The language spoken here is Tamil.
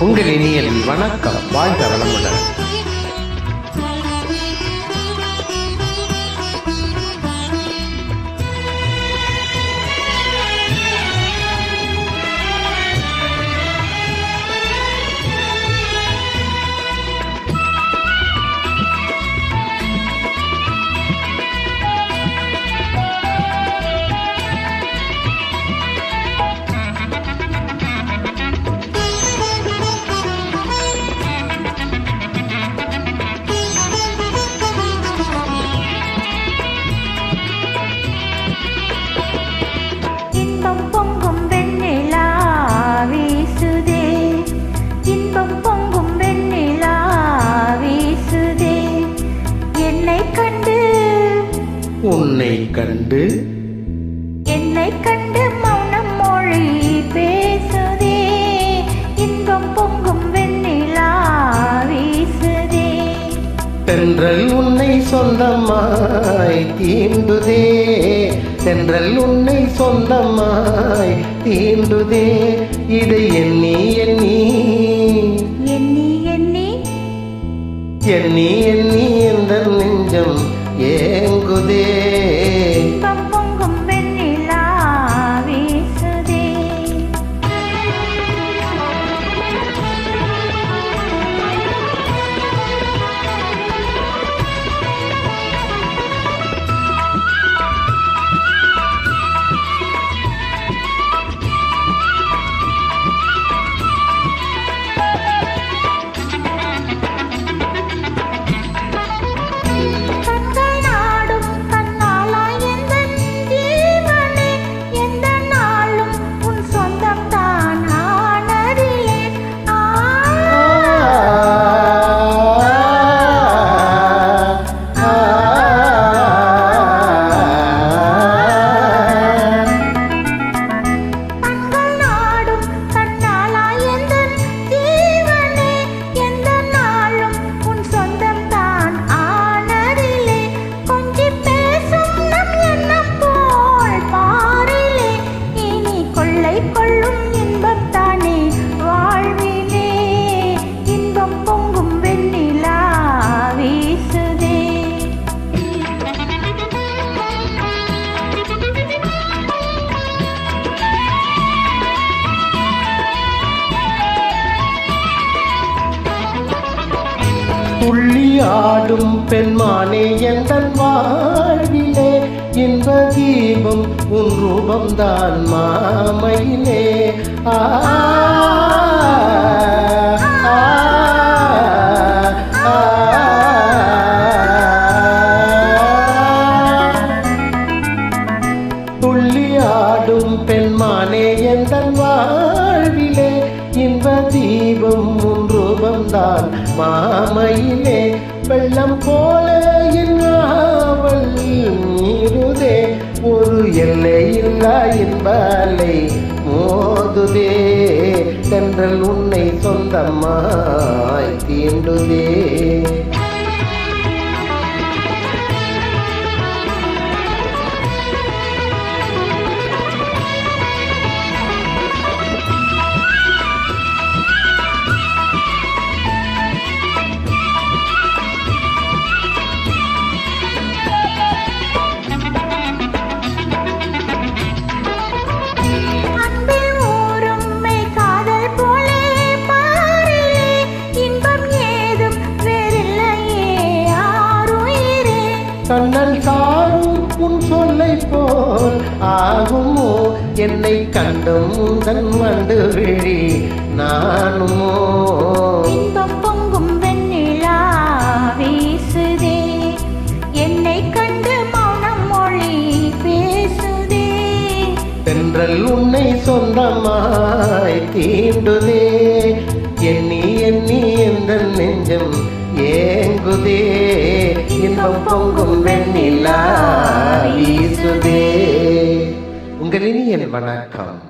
உங்கள் இனியலின் வணக்கம். வாழ்க வளமுடன். உன்னை கண்டு என்னை கண்டு மௌனம் மொழி பேசுதே. இன்பம் பொங்கும் வெண்ணிலா வீசுதே. தென்றல் உன்னை சொந்தமாய் தீண்டுதே. தென்றல் உன்னை சொந்தமாய் தீண்டுதே. இதை எண்ணி எண்ணி. எண்ணி எண்ணி. எண்ணி எண்ணி எந்த நெஞ்சம் ఏంగుదే துள்ளி ஆடும் பெண்மானே எந்தன் வாழ்விலே இன்ப தீபம் உன் ரூபம்தான் மாமையிலே. ஆ ஆ, ஆ, துள்ளியாடும் பெண்மானே எந்தன் வாழ்விலே இன்ப தீபம் உன் ரூபம்தான் மாமையிலே வெள்ளம் போல என் நீருதே. ஒரு எல்லையில்லா இல்லா மோதுதே. தென்றல் உன்னை சொந்தமாய் தீண்டுதே. கண்ணன் சாரும் உன் சொல்லை போல் ஆகுமோ? என்னை கண்டும் தன் வண்டு விழி நானுமோ? பொங்கும் வெண்ணிலா வீசுதே. என்னை கண்டு மௌனம் மொழி பேசுதே. தென்றல் உன்னை சொந்தமாய் தீண்டுதே. எண்ணி எண்ணி எந்த நெஞ்சம் பொங்கும் பொங்கும் வெண்ணிலா வீசுதே உங்களின் என் வணக்கம்.